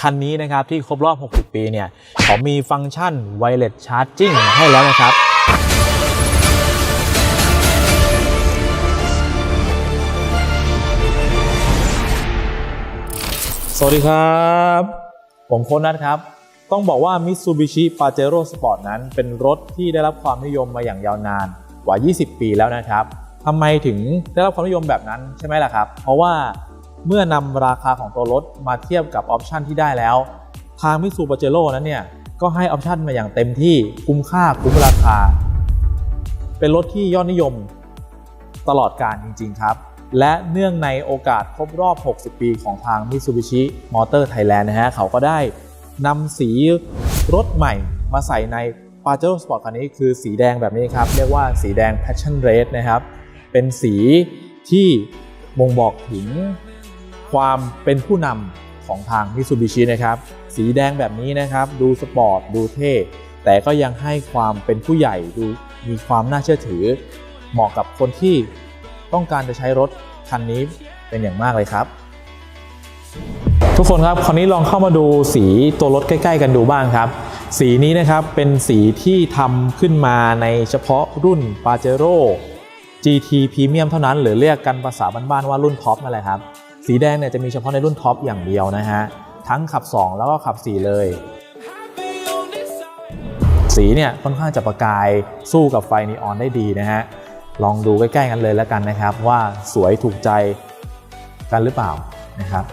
คันนี้นะครับที่ครบรอบ 60 ปีเนี่ยเขามีฟังก์ชัน Wireless Charging ให้แล้วนะครับสวัสดีครับ ผมโคนัทครับ ต้องบอกว่า Mitsubishi Pajero Sport นั้น เป็นรถที่ได้รับความนิยมมาอย่างยาวนานกว่า 20 ปีแล้วนะครับทำไมถึงได้รับความนิยมแบบนั้นใช่ไหมล่ะครับ เพราะว่า เมื่อนำราคาของตัวรถมาเทียบกับออปชันที่ได้แล้ว ทาง Mitsubishi Pajero นั้นเนี่ย ก็ให้ออปชันมาอย่างเต็มที่คุ้มค่าคุ้มราคา เป็นรถที่ยอดนิยมตลอดการจริง ๆ ครับ และเนื่องในโอกาสครบรอบ 60 ปีของทาง Mitsubishi Motor Thailand นะฮะ เขาก็ได้นำสีรถใหม่มาใส่ใน Pajero Sport คันนี้คือสีแดงแบบนี้ครับ เรียกว่าสีแดง Passion Red นะครับ เป็นสีที่บ่งบอกถึง ความเป็นผู้นำของทาง Mitsubishi นะครับ สีแดงแบบนี้นะครับ ดูสปอร์ตดูเท่ แต่ก็ยังให้ความเป็นผู้ใหญ่ดูมีความน่าเชื่อถือ เหมาะกับคนที่ต้องการจะใช้รถคันนี้เป็นอย่างมากเลยครับ ทุกคนครับ คราวนี้ลองเข้ามาดูสีตัวรถใกล้ ๆ กันดูบ้างครับ สีนี้นะครับเป็นสีที่ทำขึ้นมาในเฉพาะรุ่น Pajero GT Premium เท่านั้น หรือเรียกกันภาษาบ้านๆว่ารุ่นท็อปนั่นแหละครับ สีแดงเนี่ยจะมีเฉพาะในรุ่นท็อปอย่างเดียวนะฮะ ทั้งขับ 2 แล้วก็ขับ 4 เลย สีเนี่ยค่อนข้างจะประกายสู้กับไฟนีออนได้ดีนะฮะ ลองดูใกล้ๆกันเลยแล้วกันนะครับ ว่าสวยถูกใจกันหรือเปล่านะครับ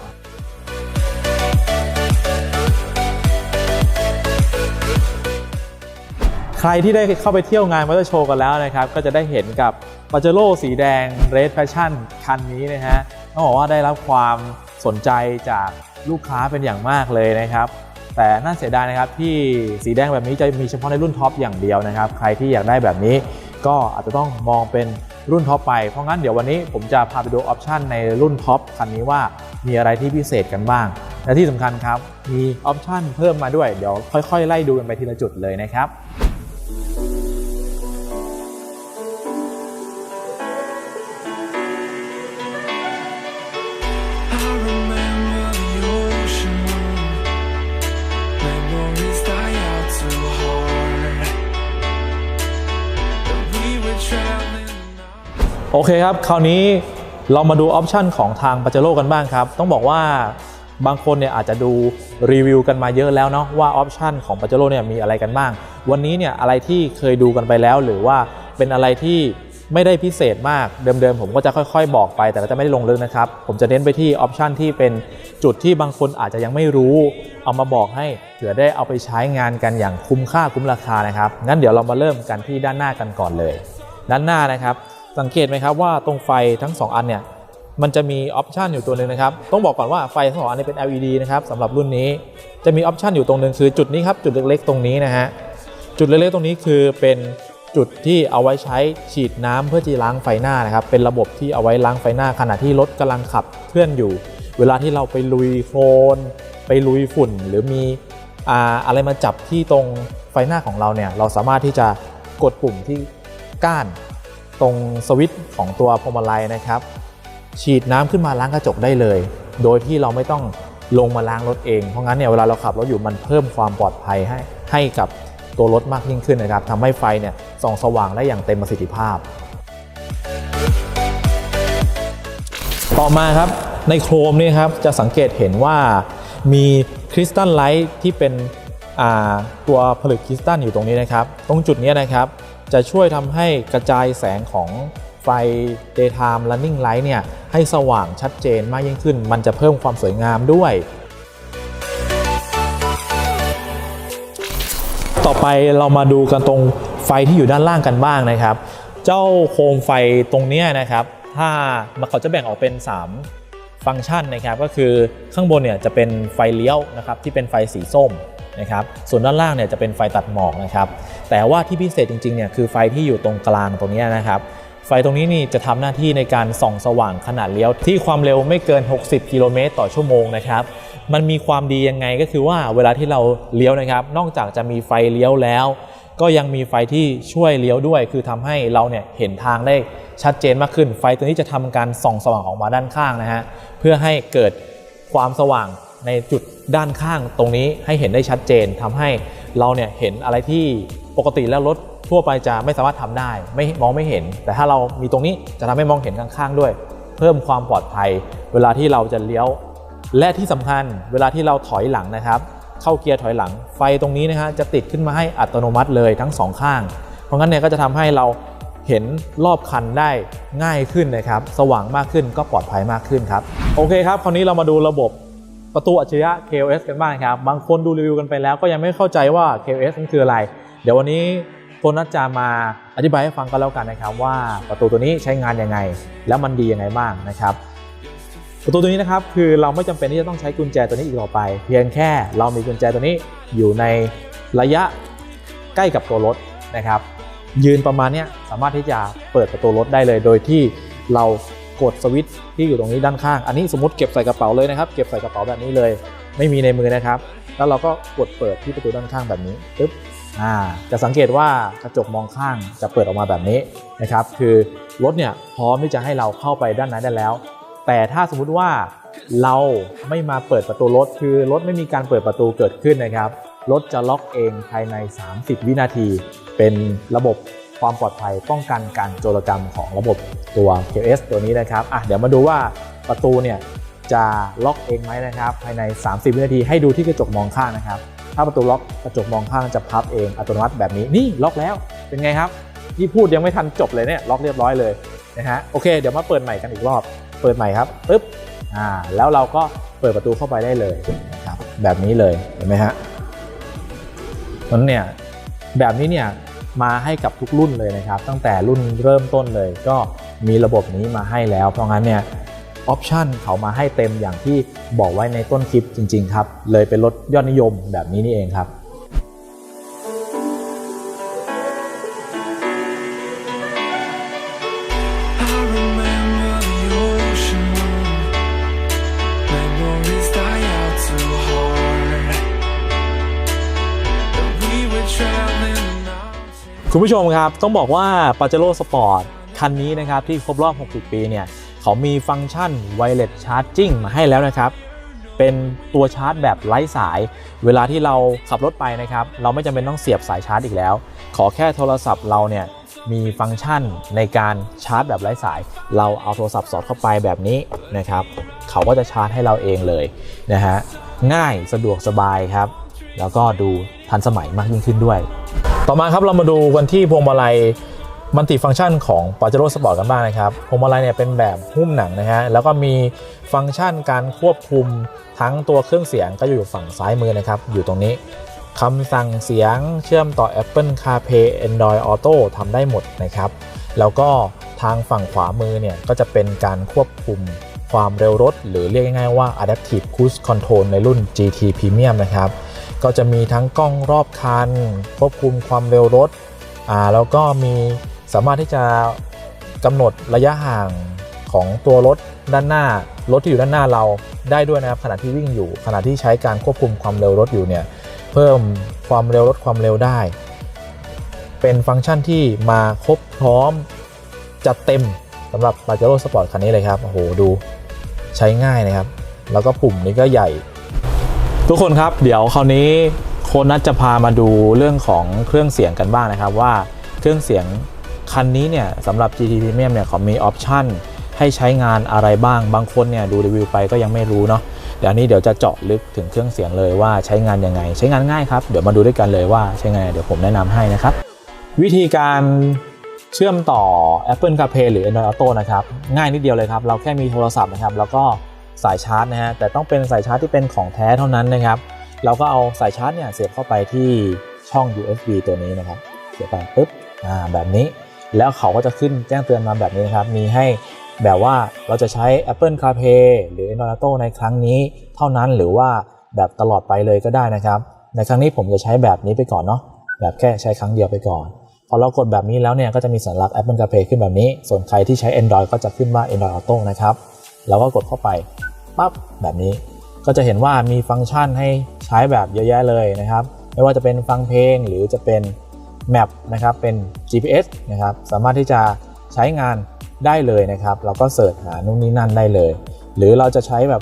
ใครที่ได้เข้าไปเที่ยวงานมอเตอร์โชว์กันแล้วนะครับ ก็จะได้เห็นกับปาเจโร่สีแดง Red Passion คันนี้นะฮะ ต้องบอกว่าได้รับความสนใจจากลูกค้าเป็นอย่างมากเลยนะครับ แต่น่าเสียดายนะครับที่สีแดงแบบนี้จะมีเฉพาะในรุ่นท็อปอย่างเดียวนะครับ ใครที่อยากได้แบบนี้ก็อาจจะต้องมองเป็นรุ่นท็อปไป เพราะงั้นเดี๋ยววันนี้ผมจะพาไปดูออปชันในรุ่นท็อปคันนี้ว่ามีอะไรที่พิเศษกันบ้าง และที่สำคัญครับมีออปชันเพิ่มมาด้วย เดี๋ยวค่อยๆ ไล่ดูกันไปทีละจุดเลยนะครับ โอเคครับ คราวนี้เรามาดูออปชันของทางปาเจโร่กันบ้างครับ ต้องบอกว่าบางคนเนี่ยอาจจะดูรีวิวกันมาเยอะแล้วเนาะว่าออปชันของปาเจโร่เนี่ยมีอะไรกันบ้าง วันนี้เนี่ยอะไรที่เคยดูกันไปแล้ว หรือว่าเป็นอะไรที่ไม่ได้พิเศษมากเดิมๆ ผมก็จะค่อยๆ บอกไป แต่ก็จะไม่ได้ลงลึกนะครับ ผมจะเน้นไปที่ออปชันที่เป็นจุดที่บางคนอาจจะยังไม่รู้ เอามาบอกให้เผื่อได้เอาไปใช้งานกันอย่างคุ้มค่าคุ้มราคานะครับงั้นเดี๋ยวเรามาเริ่มกันที่ด้านหน้ากันก่อนเลย ด้านหน้านะครับ สังเกตไหมครับว่าตรงไฟทั้ง 2 อันเนี่ยมันจะมีออปชันอยู่ตัวหนึ่งนะครับ ต้องบอกก่อนว่าไฟทั้งสองอันนี้เป็น LED นะครับสำหรับรุ่นนี้ จะมีออปชันอยู่ตรงหนึ่งคือจุดนี้ครับ จุดเล็กๆ ตรงนี้นะฮะ จุดเล็กๆ ตรงนี้คือเป็นจุดที่เอาไว้ใช้ฉีดน้ำเพื่อที่ล้างไฟหน้านะครับ เป็นระบบที่เอาไว้ล้างไฟหน้าขณะที่รถกำลังขับเคลื่อนอยู่ เวลาที่เราไปลุยโคลน ไปลุยฝุ่น หรือมีออะไรมาจับที่ตรงไฟหน้าของเราเนี่ย เราสามารถที่จะกดปุ่มที่ก้าน ตรงสวิตช์ของตัวพวงมาลัยนะครับ ฉีดน้ำขึ้นมาล้างกระจกได้เลย โดยที่เราไม่ต้องลงมาล้างรถเอง เพราะงั้นเนี่ยเวลาเราขับรถอยู่มันเพิ่มความปลอดภัยให้ให้กับตัวรถมากยิ่งขึ้นนะครับทำให้ไฟเนี่ยส่องสว่างได้อย่างเต็มประสิทธิภาพ ต่อมาครับในโครมนี่ครับจะสังเกตเห็นว่ามีคริสตัลไลท์ที่เป็นตัวผลึกคริสตัลอยู่ตรงนี้นะครับ ตรงจุดนี้นะครับ จะช่วยทำให้กระจายแสงของไฟ daytime running light เนี่ยให้สว่างชัดเจนมากยิ่งขึ้น มันจะเพิ่มความสวยงามด้วย ต่อไปเรามาดูกันตรงไฟที่อยู่ด้านล่างกันบ้างนะครับ เจ้าโคมไฟตรงนี้นะครับ ถ้ามันเขาจะแบ่งออกเป็น 3 ฟังก์ชันนะครับ ก็คือข้างบนเนี่ยจะเป็นไฟเลี้ยวนะครับที่เป็นไฟสีส้ม นะครับส่วนด้านล่างเนี่ยจะเป็นไฟตัดหมอกนะครับแต่ว่าที่พิเศษจริงๆเนี่ยคือไฟที่อยู่ตรงกลางตรงนี้นะครับไฟตรงนี้นี่จะทำหน้าที่ในการส่องสว่างขนาดเลี้ยวที่ความเร็วไม่เกิน 60 กิโลเมตรต่อชั่วโมงนะครับ มันมีความดียังไงก็คือว่าเวลาที่เราเลี้ยวนะครับ นอกจากจะมีไฟเลี้ยวแล้ว ก็ยังมีไฟที่ช่วยเลี้ยวด้วย คือทำให้เราเนี่ยเห็นทางได้ชัดเจนมากขึ้น ไฟตัวนี้จะทำการส่องสว่างออกมาด้านข้างนะฮะเพื่อให้เกิดความสว่างในจุด ด้านข้างตรงนี้ให้เห็นได้ชัดเจนทำให้เราเนี่ยเห็นอะไรที่ปกติแล้วรถทั่วไปจะไม่สามารถทำได้ ไม่มองไม่เห็น แต่ถ้าเรามีตรงนี้จะทำให้มองเห็นข้างๆด้วย เพิ่มความปลอดภัย เวลาที่เราจะเลี้ยว และที่สำคัญเวลาที่เราถอยหลังนะครับ เข้าเกียร์ถอยหลัง ไฟตรงนี้นะฮะจะติดขึ้นมาให้อัตโนมัติเลยทั้งสองข้าง เพราะงั้นเนี่ยก็จะทำให้เราเห็นรอบคันได้ง่ายขึ้นนะครับ สว่างมากขึ้นก็ปลอดภัยมากขึ้นครับ โอเคครับ คราวนี้เรามาดูระบบ ประตูอัจฉริยะ KOS กันบ้างครับ บางคนดูรีวิวกันไปแล้วก็ยังไม่เข้าใจว่า KOS นั้นคืออะไร เดี๋ยววันนี้โคนนัทจะมาอธิบายให้ฟังกันแล้วกันนะครับ ว่าประตูตัวนี้ใช้งานยังไง แล้วมันดียังไงบ้างนะครับ ประตูตัวนี้นะครับคือเราไม่จำเป็นที่จะต้องใช้กุญแจตัวนี้อีกต่อไป เพียงแค่เรามีกุญแจตัวนี้อยู่ในระยะใกล้กับตัวรถนะครับ ยืนประมาณนี้สามารถที่จะเปิดประตูรถได้เลย โดยที่เรา กดสวิตช์ที่อยู่ตรงนี้ด้านข้าง อันนี้สมมติเก็บใส่กระเป๋าเลยนะครับ เก็บใส่กระเป๋าแบบนี้เลย ไม่มีในมือนะครับ แล้วเราก็กดเปิดที่ประตูด้านข้างแบบนี้ปึ๊บอ่าจะสังเกตว่ากระจกมองข้างจะเปิดออกมาแบบนี้นะครับ คือรถเนี่ยพร้อมที่จะให้เราเข้าไปด้านในได้แล้ว แต่ถ้าสมมุติว่าเราไม่มาเปิดประตูรถ คือรถไม่มีการเปิดประตูเกิดขึ้นนะครับ รถจะล็อกเองภายใน 30 วินาที เป็นระบบความปลอดภัยป้องกันการโจรกรรมของระบบ ตัว KS ตัวนี้นะครับอะเดี๋ยวมาดูว่าประตูเนี่ยจะล็อกเองไหมนะครับ ภายใน 30 วินาทีให้ดูที่กระจกมองข้างนะครับ ถ้าประตูล็อกกระจกมองข้างจะพับเองอัตโนมัติแบบนี้นี่ล็อกแล้วเป็นไงครับที่พูดยังไม่ทันจบเลยเนี่ยล็อกเรียบร้อยเลยนะฮะโอเค เดี๋ยวมาเปิดใหม่กันอีกรอบ เปิดใหม่ครับปึ๊บอ่าแล้วเราก็เปิดประตูเข้าไปได้เลยนะครับแบบนี้เลยเห็นไหมฮะนั้นเนี่ยแบบนี้เนี่ยมาให้กับทุกรุ่นเลยนะครับ ตั้งแต่รุ่นเริ่มต้นเลยก็ มีระบบนี้มาให้แล้ว เพราะงั้นเนี่ยออปชันเขามาให้เต็มอย่างที่บอกไว้ในต้นคลิปจริง ๆ ครับ เลยเป็นรถยอดนิยมแบบนี้นี่เองครับคุณผู้ชมครับ ต้องบอกว่า Pajero Sport คันนี้นะครับที่ครบรอบ 60 ปีเนี่ยเขามีฟังก์ชัน Wireless Charging มาให้แล้วนะครับ เป็นตัวชาร์จแบบไร้สาย เวลาที่เราขับรถไปนะครับ เราไม่จำเป็นต้องเสียบสายชาร์จอีกแล้ว ขอแค่โทรศัพท์เราเนี่ยมีฟังก์ชันในการชาร์จแบบไร้สาย เราเอาโทรศัพท์สอดเข้าไปแบบนี้นะครับ เขาก็จะชาร์จให้เราเองเลยนะฮะง่ายสะดวกสบายครับ แล้วก็ดูทันสมัยมากยิ่งขึ้นด้วย ต่อมาครับเรามาดูกันที่พวงมาลัย มัลติฟังก์ชันของ Pajero Sport กันบ้างนะครับพวงมาลัยเนี่ยเป็นแบบหุ้มหนังนะฮะแล้วก็มีฟังก์ชันการควบคุมทั้งตัวเครื่องเสียงก็อยู่ฝั่งซ้ายมือนะครับ อยู่ตรงนี้คำสั่งเสียงเชื่อมต่อ Apple CarPlay Android Auto ทำได้หมดนะครับ แล้วก็ทางฝั่งขวามือเนี่ยก็จะเป็นการควบคุมความเร็วรถ หรือเรียกง่ายๆว่า Adaptive Cruise Control ในรุ่น GT Premium นะครับ ก็จะมีทั้งกล้องรอบคัน ควบคุมความเร็วรถอ่าแล้วก็มี สามารถที่จะกำหนดระยะห่างของตัวรถด้านหน้ารถที่อยู่ด้านหน้าเราได้ด้วยนะครับขณะที่วิ่งอยู่ ขณะที่ใช้การควบคุมความเร็วรถอยู่เนี่ยเพิ่มความเร็วลดความเร็วได้ เป็นฟังก์ชันที่มาครบพร้อมจัดเต็มสำหรับ Pajero Sport คันนี้เลยครับโอ้โหดูใช้ง่ายนะครับ แล้วก็ปุ่มนี้ก็ใหญ่ ทุกคนครับเดี๋ยวคราวนี้โคนนัทจะพามาดูเรื่องของเครื่องเสียงกันบ้างนะครับว่าเครื่องเสียง คันนี้เนี่ยสำหรับ GT Premium เนี่ยเขามีออปชันให้ใช้งานอะไรบ้าง บางคนเนี่ยดูรีวิวไปก็ยังไม่รู้เนาะ เดี๋ยวนี้เดี๋ยวจะเจาะลึกถึงเครื่องเสียงเลยว่าใช้งานยังไง ใช้งานง่ายครับ เดี๋ยวมาดูด้วยกันเลยว่าใช้งานยังไงเดี๋ยวผมแนะนำให้นะครับ วิธีการเชื่อมต่อ Apple CarPlay หรือ Android Auto นะครับ ง่ายนิดเดียวเลยครับ เราแค่มีโทรศัพท์นะครับ แล้วก็สายชาร์จนะฮะ แต่ต้องเป็นสายชาร์จที่เป็นของแท้เท่านั้นนะครับ เราก็เอาสายชาร์จเนี่ยเสียบเข้าไปที่ช่อง USB ตัวนี้นะครับ เสียบไปปุ๊บ อ่า แบบนี้ แล้วเขาก็จะขึ้นแจ้งเตือนมาแบบนี้นะครับ มีให้แบบว่าเราจะใช้ Apple CarPlay หรือ Android Auto ในครั้งนี้เท่านั้นหรือว่าแบบตลอดไปเลยก็ได้นะครับ ในครั้งนี้ผมจะใช้แบบนี้ไปก่อนเนาะแบบแค่ใช้ครั้งเดียวไปก่อน พอเรากดแบบนี้แล้วเนี่ยก็จะมีสัญลักษณ์ Apple CarPlay ขึ้นแบบนี้ ส่วนใครที่ใช้ Android ก็จะขึ้นว่า Android Auto นะครับเราก็กดเข้าไปปั๊บแบบนี้ ก็จะเห็นว่ามีฟังก์ชันให้ใช้แบบเยอะแยะเลยนะครับ ไม่ว่าจะเป็นฟังเพลงหรือจะเป็น แมปนะครับเป็น GPS นะครับสามารถที่จะใช้งานได้เลยนะครับ เราก็เสิร์ชหานู่นนี่นั่นได้เลย หรือเราจะใช้แบบ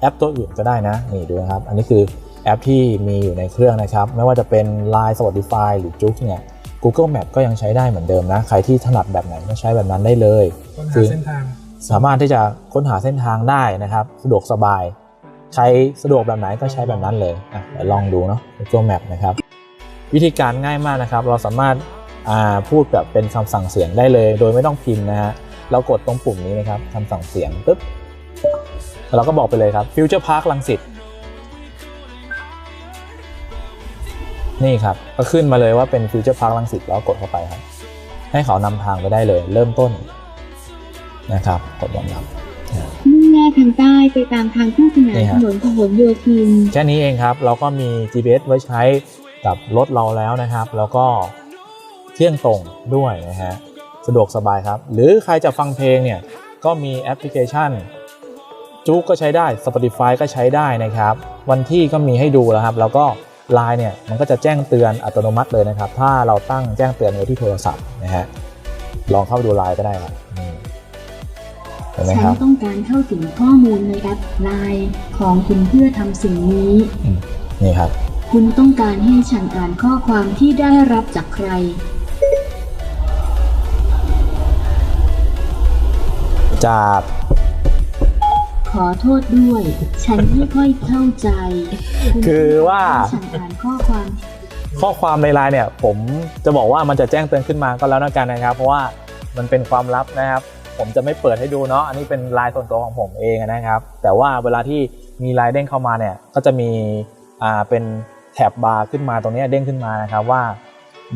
แอปตัวอื่นก็ได้นะนี่ดูนะครับ อันนี้คือแอปที่มีอยู่ในเครื่องนะครับ ไม่ว่าจะเป็น Line Spotify หรือ j o o x เนี่ย Google Map ก็ยังใช้ได้เหมือนเดิมนะ ใครที่ถนัดแบบไหนก็ใช้แบบนั้นได้เลยค้นหาคือเส้นทางสามารถที่จะค้นหาเส้นทางได้นะครับ สะดวกสบายใครสะดวกแบบไหนก็ใช้แบบนั้นเลยอะเดี๋ยวลองดูเนาะ Google Map นะครับ วิธีการง่ายมากนะครับ เราสามารถอ่าพูดแบบเป็นคำสั่งเสียงได้เลย โดยไม่ต้องพิมพ์นะฮะเรากดตรงปุ่มนี้นะครับคำสั่งเสียงปุ๊บแล้วเราก็บอกไปเลยครับ Future Park ลังสิตนี่ครับก็ขึ้นมาเลยว่าเป็น Future Park ลังสิตแล้วกดเข้าไปครับ ให้เขานำทางไปได้เลย เริ่มต้นนะครับ กดยอมรับมุ่งหน้าทางใต้ไปตามทางคู่ขนานนี่ฮะถนนพหลโยธินแค่นี้เองครับ เราก็มี GPS ไว้ใช้ กับรถเราแล้วนะครับ แล้วก็เที่ยงตรงด้วยนะฮะสะดวกสบายครับ หรือใครจะฟังเพลงเนี่ยก็มีแอปพลิเคชันจูก็ใช้ได้ Spotify ก็ใช้ได้นะครับ วันที่ก็มีให้ดูแล้วครับ แล้วก็ไลน์เนี่ยมันก็จะแจ้งเตือนอัตโนมัติเลยนะครับ ถ้าเราตั้งแจ้งเตือนไว้ที่โทรศัพท์นะฮะลองเข้าไปดูไลน์ก็ได้ครับนี่เห็นไหมฉัคนรับต้องการเข้าถึงข้อมูลในแอปไลน์ของคุณเพื่อทำสิ่งนี้นี่ครับ คุณต้องการให้ฉันอ่านข้อความที่ได้รับจากใคร จาก ขอโทษด้วย ฉันไม่ค่อยเข้าใจณคือว่าต้องการให้ฉันอ่านข้อความข้อความในไลน์เนี่ยผมจะบอกว่ามันจะแจ้งเตือนขึ้นมาก็แล้วกันนะครับ เพราะว่ามันเป็นความลับนะครับ ผมจะไม่เปิดให้ดูเนาะอันนี้เป็นไลน์ส่วนตัวของผมเองนะครับ แต่ว่าเวลาที่มีไลน์เด้งเข้ามาเนี่ยก็จะมีอ่าเป็น แถบบาร์ขึ้นมาตรงนี้เด้งขึ้นมานะครับว่า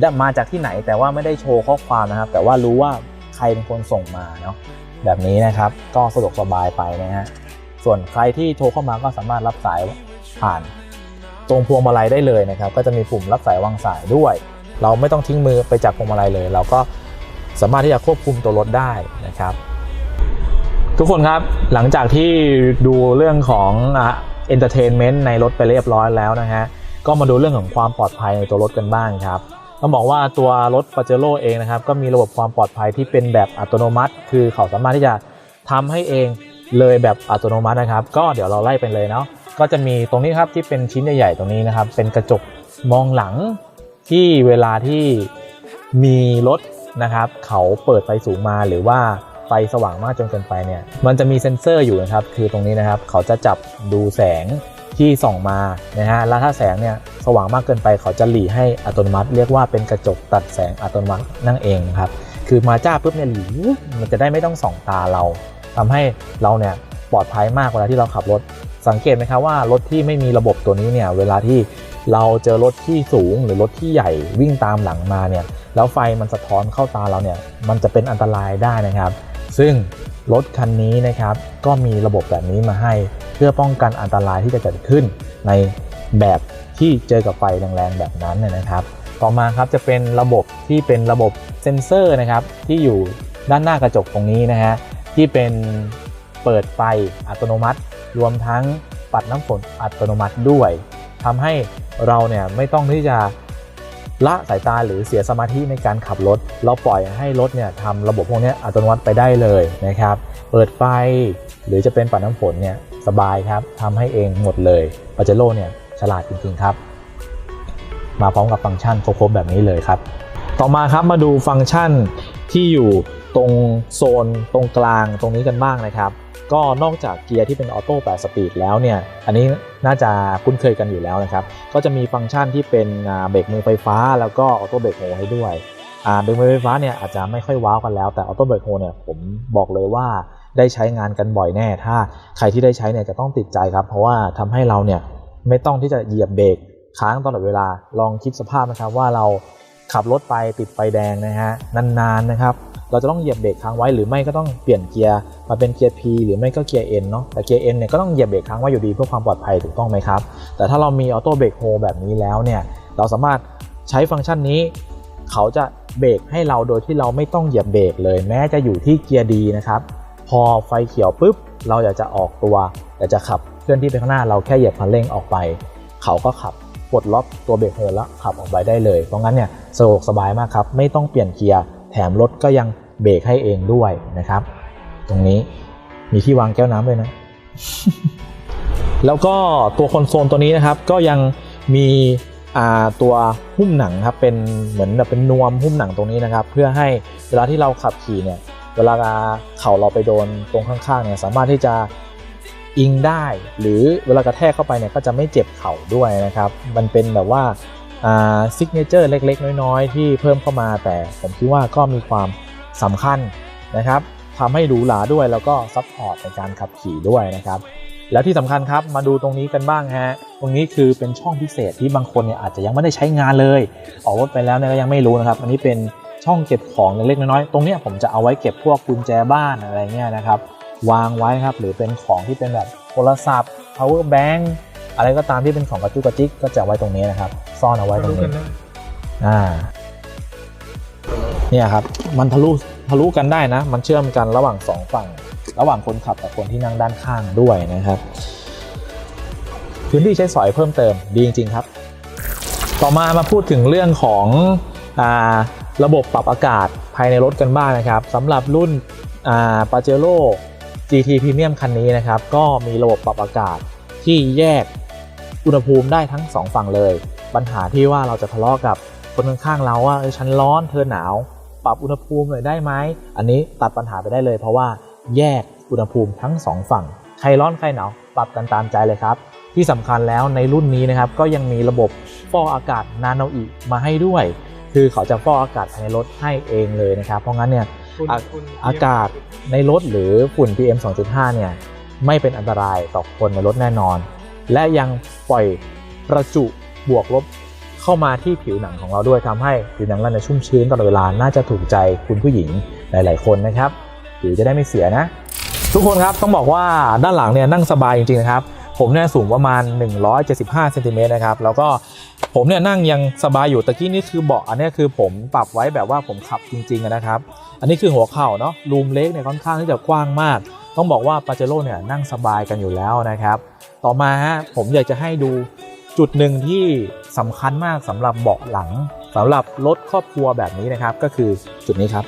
ได้มาจากที่ไหนแต่ว่าไม่ได้โชว์ข้อความนะครับ แต่ว่ารู้ว่าใครเป็นคนส่งมาเนาะแบบนี้นะครับก็สะดวกสบายไปนะฮะส่วนใครที่โทรเข้ามาก็สามารถรับสายผ่านตรงพวงมาลัยได้เลยนะครับ ก็จะมีปุ่มรับสายวางสายด้วย เราไม่ต้องทิ้งมือไปจากพวงมาลัยเลย เราก็สามารถที่จะควบคุมตัวรถได้นะครับ ทุกคนครับหลังจากที่ดูเรื่องของเอนเตอร์เทนเมนต์ในรถไปเรียบร้อยแล้วนะฮะ ก็มาดูเรื่องของความปลอดภัยในตัวรถกันบ้างครับต้องบอกว่าตัวรถ p a เจโร่เองนะครับก็มีระบบความปลอดภัยที่เป็นแบบอัตโนมัติ คือเขาสามารถที่จะทำให้เองเลยแบบอัตโนมัตินะครับ ก็เดี๋ยวเราไล่ไปเลยเนาะก็จะมีตรงนี้ครับที่เป็นชิ้นใหญ่ๆตรงนี้นะครับ เป็นกระจกมองหลังที่เวลาที่มีรถนะครับ เขาเปิดไฟสูงมาหรือว่าไฟสว่างมากจนเกินไปเนี่ยมันจะมีเซ็นเซอร์อยู่นะครับ คือตรงนี้นะครับ เขาจะจับดูแสง ที่ส่องมานะฮะแล้วถ้าแสงเนี่ยสว่างมากเกินไปเขาจะหลีให้อัตโนมัติ เรียกว่าเป็นกระจกตัดแสงอัตโนมัตินั่นเองครับคือมาจ้าปุ๊บเนี่ยหลีมันจะได้ไม่ต้องส่องตาเราทำให้เราเนี่ยปลอดภัยมากเวลาที่เราขับรถ สังเกตไหมครับว่ารถที่ไม่มีระบบตัวนี้เนี่ยเวลาที่เราเจอรถที่สูงหรือรถที่ใหญ่วิ่งตามหลังมาเนี่ยแล้วไฟมันสะท้อนเข้าตาเราเนี่ยมันจะเป็นอันตรายได้นะครับ ซึ่ง รถคันนี้นะครับก็มีระบบแบบนี้มาให้ เพื่อป้องกันอันตรายที่จะเกิดขึ้น ในแบบที่เจอกับไฟแรงๆแบบนั้นนยนะครับ ต่อมาครับจะเป็นระบบที่เป็นระบบเซ็นเซอร์นะครับที่อยู่ด้านหน้ากระจกตรงนี้นะฮะที่เป็นเปิดไฟอัตโนมัติ รวมทั้งปัดน้ำฝนอัตโนมัติด้วยทำให้เราเนี่ยไม่ต้องที่จะ ละสายตาหรือเสียสมาธิในการขับรถ เราปล่อยให้รถเนี่ยทำระบบพวกนี้อัตโนมัติไปได้เลยนะครับ เปิดไฟหรือจะเป็นปัดน้ำฝนเนี่ยสบายครับทำให้เองหมดเลยปาเจโร่เนี่ยฉลาดจริงๆครับ มาพร้อมกับฟังก์ชันครบๆแบบนี้เลยครับ ต่อมาครับมาดูฟังก์ชันที่อยู่ตรงโซนตรงกลางตรงนี้กันบ้างนะครับ ก็นอกจากเกียร์ที่เป็นออโต้8สปีดแล้วเนี่ย อันนี้น่าจะคุ้นเคยกันอยู่แล้วนะครับ ก็จะมีฟังก์ชันที่เป็นเบรกมือไฟฟ้า แล้วก็ออโต้เบรกโฮให้ด้วยเบรกมือไฟฟ้าเนี่ยอาจจะไม่ค่อยว้าวกันแล้ว แต่ออโต้เบรกโฮเนี่ยผมบอกเลยว่าได้ใช้งานกันบ่อยแน่ ถ้าใครที่ได้ใช้เนี่ยจะต้องติดใจครับ เพราะว่าทำให้เราเนี่ยไม่ต้องที่จะเหยียบเบรกค้างตลอดเวลา ลองคิดสภาพนะครับว่าเราขับรถไปติดไฟแดงนะฮะนานๆนะครับ เราจะต้องเหยียบเบรกค้างไว้หรือไม่ก็ต้องเปลี่ยนเกียร์มาเป็นเกียร์ P หรือไม่ก็เกียร์ N เนาะแต่เกียร์ N เนี่ยก็ต้องเหยียบเบรกค้างไว้อยู่ดีเพื่อความปลอดภัยถูกต้องไหมครับแต่ถ้าเรามีออโต้เบรกโฮแบบนี้แล้วเนี่ยเราสามารถใช้ฟังก์ชันนี้ เขาจะเบรกให้เราโดยที่เราไม่ต้องเหยียบเบรกเลย แม้จะอยู่ที่เกียร์ดีนะครับพอไฟเขียวปุ๊บเราอยากจะออกตัวอยากจะขับเคลื่อนที่ไปข้างหน้าเราแค่เหยียบคันเร่งออกไป เขาก็ขับปลดล็อกตัวเบรกโฮแล้วขับออกไปได้เลย เพราะงั้นเนี่ยสะดวกสบายมากครับ ไม่ต้องเปลี่ยนเกียร์ แถมรถก็ยัง เบรกให้เองด้วยนะครับ ตรงนี้มีที่วางแก้วน้ำด้วยนะ แล้วก็ตัวคอนโซลตัวนี้นะครับ ก็ยังมีตัวหุ้มหนังครับเป็นเหมือนแบบเป็นนวมหุ้มหนังตรงนี้นะครับ เพื่อให้เวลาที่เราขับขี่เนี่ยเวลาเข่าเราไปโดนตรงข้างๆเนี่ยสามารถที่จะอิงได้ หรือเวลากระแทกเข้าไปเนี่ยก็จะไม่เจ็บเข่าด้วยนะครับ มันเป็นแบบว่าซิกเนเจอร์เล็กๆ น้อยๆ ที่เพิ่มเข้ามาแต่ผมคิดว่าก็มีความ สำคัญนะครับทำให้หรูหราด้วยแล้วก็ซัพพอร์ตในการขับขี่ด้วยนะครับ แล้วที่สำคัญครับมาดูตรงนี้กันบ้างฮะตรงนี้คือเป็นช่องพิเศษที่บางคนเนี่ยอาจจะยังไม่ได้ใช้งานเลย ออกรถไปแล้วเนี่ยก็ยังไม่รู้นะครับ อันนี้เป็นช่องเก็บของเล็กๆน้อยๆตรงเนี้ยผมจะเอาไว้เก็บพวกกุญแจบ้านอะไรเงี้ยนะครับ วางไว้ครับหรือเป็นของที่เป็นแบบโทรศัพท์ power bank อะไรก็ตามที่เป็นของกระจุกกระจิกก็จะไว้ตรงนี้นะครับ ซ่อนเอาไว้ตรงนี้อ่า เนี่ยครับ มันทะลุทะลุกันได้นะ มันเชื่อมกันระหว่างสองฝั่ง ระหว่างคนขับกับคนที่นั่งด้านข้างด้วยนะครับ พื้นที่ใช้สอยเพิ่มเติมดีจริง ๆ ครับ ต่อมามาพูดถึงเรื่องของอาระบบปรับอากาศภายในรถกันบ้างนะครับสำหรับรุ่นปาเจโร่ GT Premium คันนี้นะครับ ก็มีระบบปรับอากาศที่แยกอุณหภูมิได้ทั้งสองฝั่งเลย ปัญหาที่ว่าเราจะทะเลาะกับ คนข้างๆเราว่าเออฉันร้อนเธอหนาว ปรับอุณหภูมิหน่อยได้ไหมอันนี้ตัดปัญหาไปได้เลย เพราะว่าแยกอุณหภูมิทั้งสองฝั่งใครร้อนใครหนาวปรับกันตามใจเลยครับ ที่สำคัญแล้วในรุ่นนี้นะครับก็ยังมีระบบฟอกอากาศนาโนอีมาให้ด้วย คือเขาจะฟอกอากาศภายในรถให้เองเลยนะครับเพราะงั้นเนี่ยอะอากาศในรถหรือฝุ่น PM 2.5 เนี่ยไม่เป็นอันตรายต่อคนในรถแน่นอน และยังปล่อยประจุบวกลบ เข้ามาที่ผิวหนังของเราด้วยทำให้ผิวหนังเราเนี่ยชุ่มชื้นตลอดเวลาน่าจะถูกใจคุณผู้หญิงหลาย ๆ คนนะครับผิวจะได้ไม่เสียนะ ทุกคนครับต้องบอกว่าด้านหลังเนี่ยนั่งสบายจริง ๆ นะครับ ผมเนี่ยสูงประมาณ 175เซนติเมตรนะครับแล้วก็ผมเนี่ยนั่งยังสบายอยู่ตะกี้นี่คือเบาะอันนี้คือผมปรับไว้แบบว่าผมขับจริง ๆ นะครับ อันนี้คือหัวเข่าเนาะรูมเล็กเนี่ยค่อนข้างที่จะกว้างมาก ต้องบอกว่าปาเจโร่เนี่ยนั่งสบายกันอยู่แล้วนะครับ ต่อมาฮะผมอยากจะให้ดู จุดหนึ่งที่สำคัญมากสำหรับเบาะหลังสำหรับรถครอบครัวแบบนี้นะครับ ก็คือจุดนี้ครับ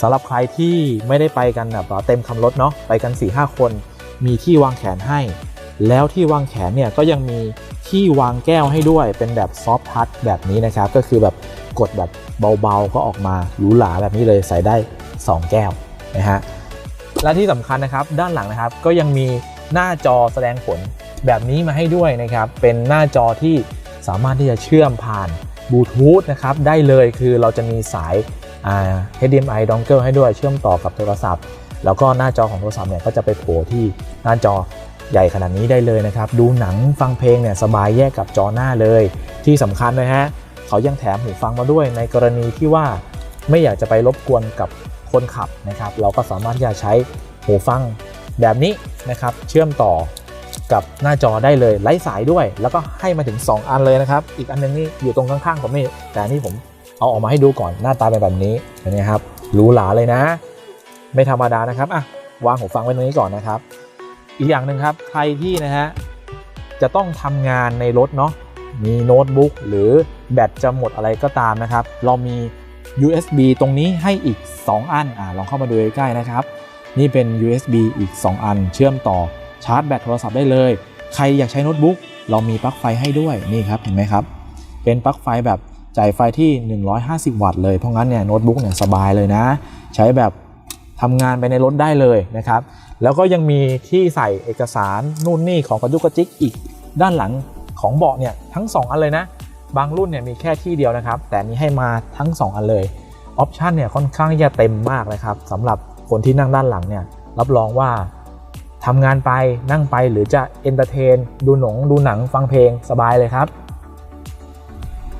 สำหรับใครที่ไม่ได้ไปกันแบบเต็มคันรถเนาะไปกัน 4-5 คน มีที่วางแขนให้ แล้วที่วางแขนเนี่ยก็ยังมีที่วางแก้วให้ด้วยเป็นแบบซอฟทัชแบบนี้นะครับ ก็คือแบบกดแบบเบาๆ ก็ออกมาหรูหราแบบนี้เลยใส่ได้ 2 แก้วนะฮะและที่สำคัญนะครับด้านหลังนะครับก็ยังมีหน้าจอแสดงผล แบบนี้มาให้ด้วยนะครับ เป็นหน้าจอที่สามารถที่จะเชื่อมผ่านบลูทูธนะครับได้เลยคือเราจะมีสาย HDMI dongle ให้ด้วยเชื่อมต่อกับโทรศัพท์ แล้วก็หน้าจอของโทรศัพท์เนี่ยก็จะไปโผล่ที่หน้าจอใหญ่ขนาดนี้ได้เลยนะครับ ดูหนังฟังเพลงเนี่ยสบายแยกกับจอหน้าเลย ที่สำคัญนะฮะเขายังแถมหูฟังมาด้วยในกรณีที่ว่าไม่อยากจะไปรบกวนกับคนขับนะครับ เราก็สามารถที่จะใช้หูฟังแบบนี้นะครับ เชื่อมต่อ กับหน้าจอได้เลยไร้สายด้วย แล้วก็ให้มาถึง 2 อันเลยนะครับ อีกอันหนึงนี่อยู่ตรงข้างๆผมนี่แต่นี่ผมเอาออกมาให้ดูก่อนหน้าตาเป็นแบบนี้เห็นไหมครับหรูหราเลยนะ ไม่ธรรมดานะครับอะวางหูฟังไว้ตรงนี้ก่อนนะครับ อีกอย่างหนึ่งครับใครที่นะฮะจะต้องทำงานในรถเนาะมีโน้ตบุ๊กหรือแบตจะหมดอะไรก็ตามนะครับ เรามี USB ตรงนี้ให้อีก 2 อันอ่าลองเข้ามาดูใกล้ๆนะครับ นี่เป็น USB อีก 2 อันเชื่อมต่อ ชาร์จแบตโทรศัพท์ได้เลย ใครอยากใช้โน้ตบุ๊กเรามีปลั๊กไฟให้ด้วยนี่ครับเห็นไหมครับ เป็นปลั๊กไฟแบบจ่ายไฟที่ 150 วัตต์เลยเพราะงั้นเนี่ยโน้ตบุ๊กเนี่ยสบายเลยนะ ใช้แบบทำงานไปในรถได้เลยนะครับ แล้วก็ยังมีที่ใส่เอกสารนู่นนี่ของกระจุกกระจิกอีกด้านหลังของเบาะเนี่ยทั้ง 2 อันเลยนะ บางรุ่นเนี่ยมีแค่ที่เดียวนะครับ แต่มีให้มาทั้ง 2 อันเลยออปชันเนี่ยค่อนข้างจะเต็มมากนะครับสำหรับคนที่นั่งด้านหลังเนี่ยรับรองว่า ทำงานไปนั่งไปหรือจะเอนเตอร์เทน ดูหนง ดูหนังฟังเพลงสบายเลยครับ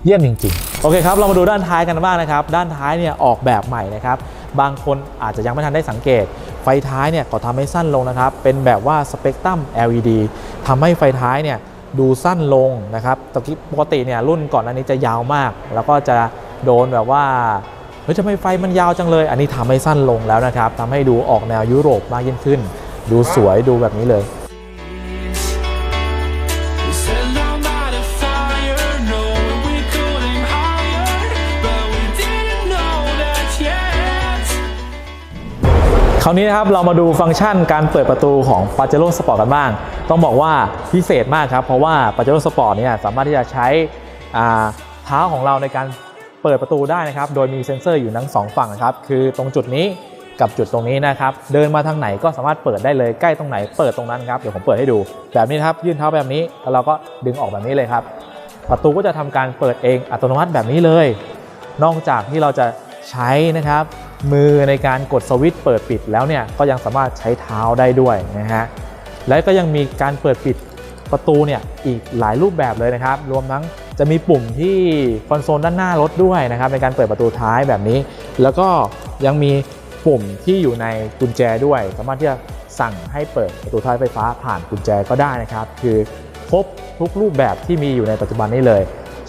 เยี่ยมจริงๆ โอเคครับ เรามาดูด้านท้ายกันบ้างนะครับ ด้านท้ายเนี่ยออกแบบใหม่นะครับ บางคนอาจจะยังไม่ทันได้สังเกต ไฟท้ายเนี่ยก็ทำให้สั้นลงนะครับ เป็นแบบว่าสเปกตรัม LED ทำให้ไฟท้ายเนี่ยดูสั้นลงนะครับตะกี้ปกติเนี่ยรุ่นก่อนอันนี้จะยาวมาก แล้วก็จะโดนแบบว่าเฮ้ยทำไมไฟมันยาวจังเลย อันนี้ทำให้สั้นลงแล้วนะครับทำให้ดูออกแนวยุโรปมากยิ่งขึ้น ดูสวยดูแบบนี้เลยคราวนี้นะครับเรามาดูฟังก์ชันการเปิดประตูของ p a j e r o Sport กันบ้าง ต้องบอกว่าพิเศษมากครับ เพราะว่า p a j e r o Sport เนี่ยสามารถที่จะใช้เท้าของเราในการเปิดประตูได้นะครับ โดยมีเซ็นเซอร์อยู่ทั้งสองฝั่งนะครับ คือตรงจุดนี้ กับจุดตรงนี้นะครับ เดินมาทางไหนก็สามารถเปิดได้เลยใกล้ตรงไหนเปิดตรงนั้นครับเดี๋ยวผมเปิดให้ดู แบบนี้ครับยื่นเท้าแบบนี้แล้วเราก็ดึงออกแบบนี้เลยครับ ประตูก็จะทำการเปิดเองอัตโนมัติแบบนี้เลย นอกจากที่เราจะใช้นะครับ มือในการกดสวิตช์เปิดปิดแล้วเนี่ยก็ยังสามารถใช้เท้าได้ด้วยนะฮะและก็ยังมีการเปิดปิดประตูเนี่ยอีกหลายรูปแบบเลยนะครับ รวมทั้งจะมีปุ่มที่คอนโซลด้านหน้ารถด้วยนะครับในการเปิดประตูท้ายแบบนี้ แล้วก็ยังมี ปุ่มที่อยู่ในกุญแจด้วย สามารถที่จะสั่งให้เปิดประตูท้ายไฟฟ้าผ่านกุญแจก็ได้นะครับ คือครบทุกรูปแบบที่มีอยู่ในปัจจุบันนี้เลย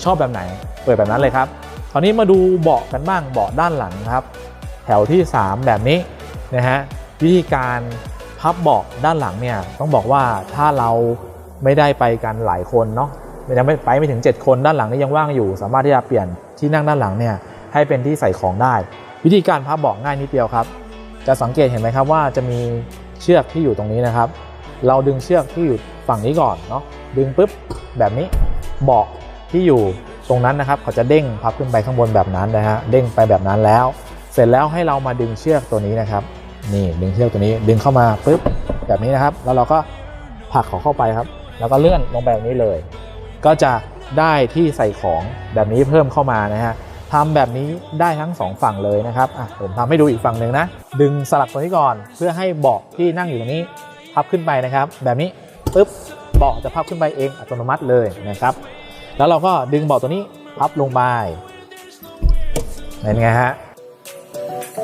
ชอบแบบไหนเปิดแบบนั้นเลยครับคราวนี้มาดูเบาะกันบ้างเบาะด้านหลังครับ แถวที่ 3 แบบนี้นะฮะวิธีการพับเบาะด้านหลังเนี่ยต้องบอกว่าถ้าเราไม่ได้ไปกันหลายคนเนาะยังไม่ไปไม่ถึง 7 คนด้านหลังนี่ยังว่างอยู่ สามารถที่จะเปลี่ยนที่นั่งด้านหลังเนี่ยให้เป็นที่ใส่ของได้ วิธีการพับบาะง่ายนิดเดียวครับ จะสังเกตเห็นไหมครับว่าจะมีเชือกที่อยู่ตรงนี้นะครับ เราดึงเชือกที่อยู่ฝั่งนี้ก่อนเนาะดึงปุ๊บแบบนี้เบาะที่อยู่ตรงนั้นนะครับเขาจะเด้งพับขึ้นไปข้างบนแบบนั้นนะฮะเด้งไปแบบนั้นแล้ว เสร็จแล้วให้เรามาดึงเชือกตัวนี้นะครับ นี่ดึงเชือกตัวนี้ดึงเข้ามาปุ๊บแบบนี้นะครับ แล้วเราก็ผลักเขาเข้าไปครับ แล้วก็เลื่อนลงแบบนี้เลย ก็จะได้ที่ใส่ของแบบนี้เพิ่มเข้ามานะฮะ ทำแบบนี้ได้ทั้งสองฝั่งเลยนะครับอะผมทำให้ดูอีกฝั่งหนึ่งนะ ดึงสลักตัวนี้ก่อนเพื่อให้เบาะที่นั่งอยู่ตรงนี้พับขึ้นไปนะครับ แบบนี้ปุ๊บเบาะจะพับขึ้นไปเองอัตโนมัติเลยนะครับ แล้วเราก็ดึงเบาะตัวนี้พับลงไปเป็นไงฮะ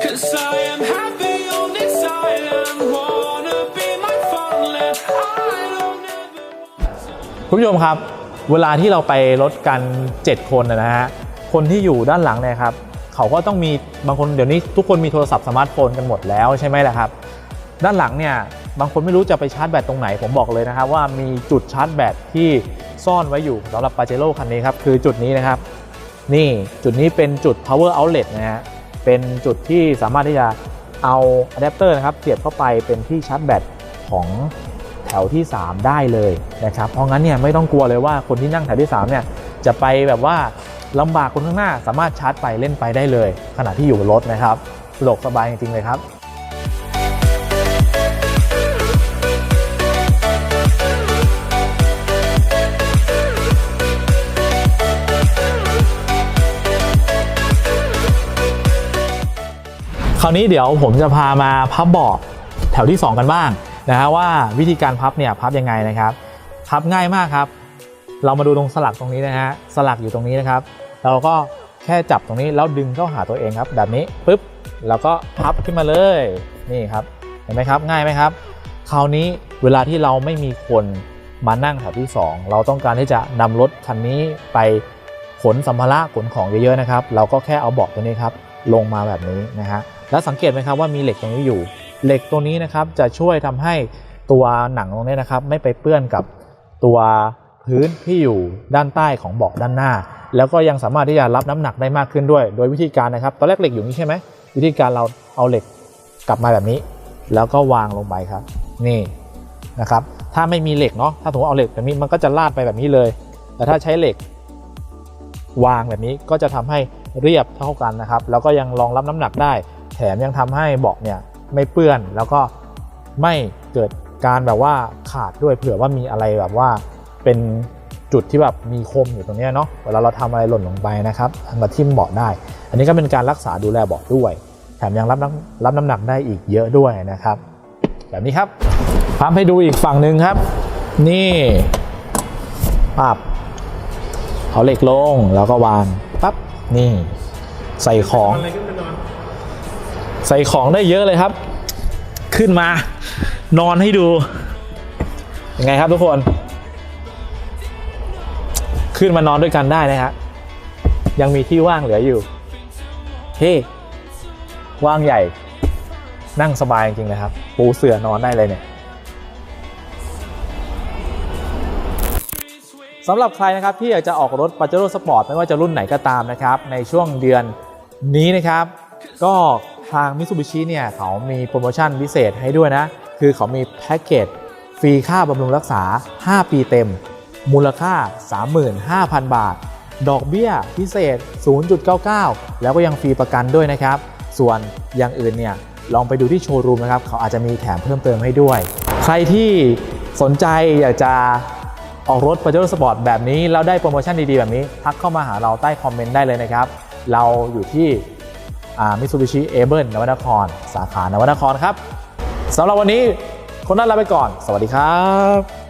Cause I am happy on this island. Wanna be my funland. I don't ever คุณผู้ชมครับ เวลาที่เราไปรถกัน 7 คนนะฮะ คนที่อยู่ด้านหลังเนี่ยครับเขาก็ต้องมีบางคนเดี๋ยวนี้ทุกคนมีโทรศัพท์สมาร์ทโฟนกันหมดแล้วใช่ไหมล่ะครับ ด้านหลังเนี่ยบางคนไม่รู้จะไปชาร์จแบตตรงไหน ผมบอกเลยนะครับว่ามีจุดชาร์จแบตที่ซ่อนไว้อยู่สำหรับปาเจโร่คันนี้ครับคือจุดนี้นะครับ นี่จุดนี้เป็นจุด power outlet นะฮะเป็นจุดที่สามารถที่จะเอาอะแดปเตอร์นะครับเสียบเข้าไปเป็นที่ชาร์จแบตของแถวที่ 3 ได้เลยนะครับ เพราะงั้นเนี่ยไม่ต้องกลัวเลยว่าคนที่นั่งแถวที่3เนี่ยจะไปแบบว่า ลำบากคนข้างหน้าสามารถชาร์จไปเล่นไปได้เลย ขณะที่อยู่บนรถนะครับสะดวกสบายจริงๆเลยครับคราวนี้เดี๋ยวผมจะพามาพับเบาะแถวที่ 2 กันบ้างนะฮะว่าวิธีการพับเนี่ยพับยังไงนะครับพับง่ายมากครับ เรามาดูตรงสลักตรงนี้นะฮะสลักอยู่ตรงนี้นะครับ เราก็แค่จับตรงนี้แล้วดึงเข้าหาตัวเองครับ แบบนี้ปุ๊บแล้วก็พับขึ้นมาเลยนี่ครับเห็นไหมครับง่ายไหมครับ คราวนี้เวลาที่เราไม่มีคนมานั่งแถวที่ 2 เราต้องการที่จะนำรถคันนี้ไปขนสัมภาระขนของเยอะๆนะครับ เราก็แค่เอาเบาะตัวนี้ครับลงมาแบบนี้นะฮะแล้วสังเกตไหมครับว่ามีเหล็กตรงนี้อยู่ เหล็กตัวนี้นะครับจะช่วยทำให้ตัวหนังตรงนี้นะครับ ไม่ไปเปื้อนกับตัว พื้นที่อยู่ด้านใต้ของเบาะด้านหน้า แล้วก็ยังสามารถที่จะรับน้ำหนักได้มากขึ้นด้วย โดยวิธีการนะครับ ตอนแรกเหล็กอยู่นี่ใช่ไหมวิธีการเราเอาเหล็กกลับมาแบบนี้ แล้วก็วางลงไปครับ นี่นะครับ ถ้าไม่มีเหล็กเนาะถ้าสมมติเอาเหล็กแบบนี้มันก็จะลาดไปแบบนี้เลย แต่ถ้าใช้เหล็ก วางแบบนี้ก็จะทำให้เรียบเท่ากันนะครับ แล้วก็ยังรองรับน้ำหนักได้ แถมยังทำให้เบาะเนี่ยไม่เปื้อนแล้วก็ไม่เกิดการแบบว่าขาดด้วยเผื่อว่ามีอะไรแบบว่า เป็นจุดที่แบบมีคมอยู่ตรงนี้เนาะเวลาเราทำอะไรหล่นลงไปนะครับมาทิ่มเบาะได้ อันนี้ก็เป็นการรักษาดูแลเบาะด้วย แถมยังรับน้ำรับน้ำหนักได้อีกเยอะด้วยนะครับ แบบนี้ครับพามให้ดูอีกฝั่งหนึ่งครับ นี่ปับเอาเหล็กลงแล้วก็วางปั๊บนี่ ใส่ของ ใส่ของได้เยอะเลยครับ ขึ้นมานอนให้ดูยังไงครับทุกคน ขึ้นมานอนด้วยกันได้นะครับยังมีที่ว่างเหลืออยู่เฮ้ว่างใหญ่ นั่งสบายจริงๆนะครับ ปูเสื่อนอนได้เลยเนี่ยสำหรับใครนะครับที่อยากจะออกรถ Pajero Sport ไม่ว่าจะรุ่นไหนก็ตามนะครับ ในช่วงเดือนนี้นะครับ ก็ทาง Mitsubishi เนี่ยเขามีโปรโมชั่นพิเศษให้ด้วยนะ คือเขามีแพ็กเกจฟรีค่าบำรุงรักษา 5 ปีเต็ม มูลค่า 35,000 บาท ดอกเบี้ยพิเศษ 0.99 แล้วก็ยังฟรีประกันด้วยนะครับ ส่วนอย่างอื่นเนี่ยลองไปดูที่โชว์รูมนะครับ เขาอาจจะมีแถมเพิ่มเติมให้ด้วย ใครที่สนใจอยากจะออกรถ Pajero Sport แบบนี้ แล้วได้โปรโมชั่นดีๆ แบบนี้ ทักเข้ามาหาเราใต้คอมเมนต์ได้เลยนะครับ เราอยู่ที่มิตซูบิชิเอเบิลนวนคร สาขานวนครครับสำหรับวันนี้คนนั้นลาไปก่อน สวัสดีครับ